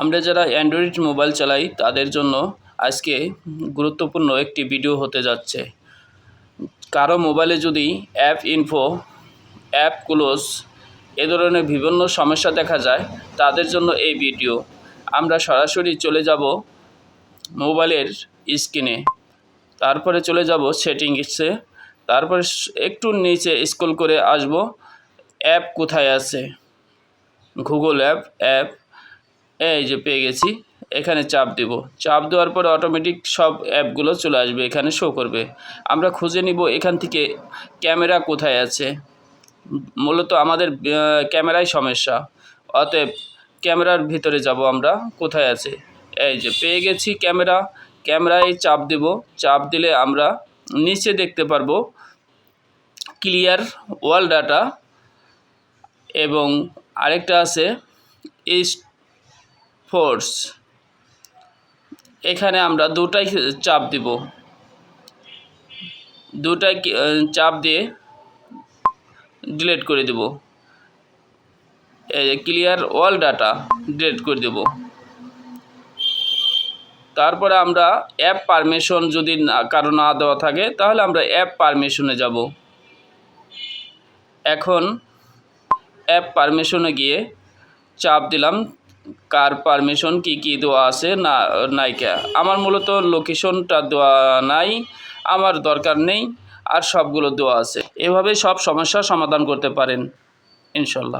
আমরা যারা Android mobile চালাই, তাদের জন্য আজকে গুরুত্বপূর্ণ একটি ভিডিও হতে যাচ্ছে। কারও মোবাইলে যদি অ্যাপ ইনফো অ্যাপ ক্লোজ এ ধরনের বিভিন্ন সমস্যা দেখা যায়, তাদের জন্য এই ভিডিও আমরা সরাসরি চলে যাব মোবাইলের স্ক্রিনে। তারপরে চলে যাব সেটিংসে তারপরে একটু নিচে স্ক্রল করে আসব। অ্যাপ কোথায় আছে? গুগল অ্যাপ অ্যাপ এই যে পেয়ে গেছি। এখানে চাপ দেব। চাপ দেওয়ার পরে অটোমেটিক সব অ্যাপগুলো চলে আসবে এখানে শো করবে। আমরা খুঁজে নিব এখান থেকে ক্যামেরা কোথায় আছে। মূলত আমাদের আহ, ক্যামেরায় সমস্যা। অতএব ক্যামেরার ভিতরে যাব আমরা কোথায় আছে। এই যে পেয়ে গেছি ক্যামেরা ক্যামেরায় চাপ দেব। চাপ দিলে আমরা নিচে দেখতে পারব ক্লিয়ার ওয়াল ডাটা এবং আরেকটা আছে ইস ফোর্স। এখানে আমরা দুটাই চাপ দিব। দুটাই চাপ দিয়ে ডিলিট করে দেব। ক্লিয়ার অল ডাটা ডিলিট করে দেব। তারপরে আমরা অ্যাপ পারমিশন যদি কারও না দেওয়া থাকে, তাহলে আমরা অ্যাপ পারমিশনে যাব। এখন অ্যাপ পারমিশনে গিয়ে চাপ দিলাম। কার পারমিশন কি কি দেওয়া আছে? না নাইকা আমার মূলত লোকেশনটা দেওয়া নাই, আমার দরকার নেই, আর সবগুলো দেওয়া আছে। এভাবে সব সমস্যার সমাধান করতে পারেন, ইনশাল্লাহ।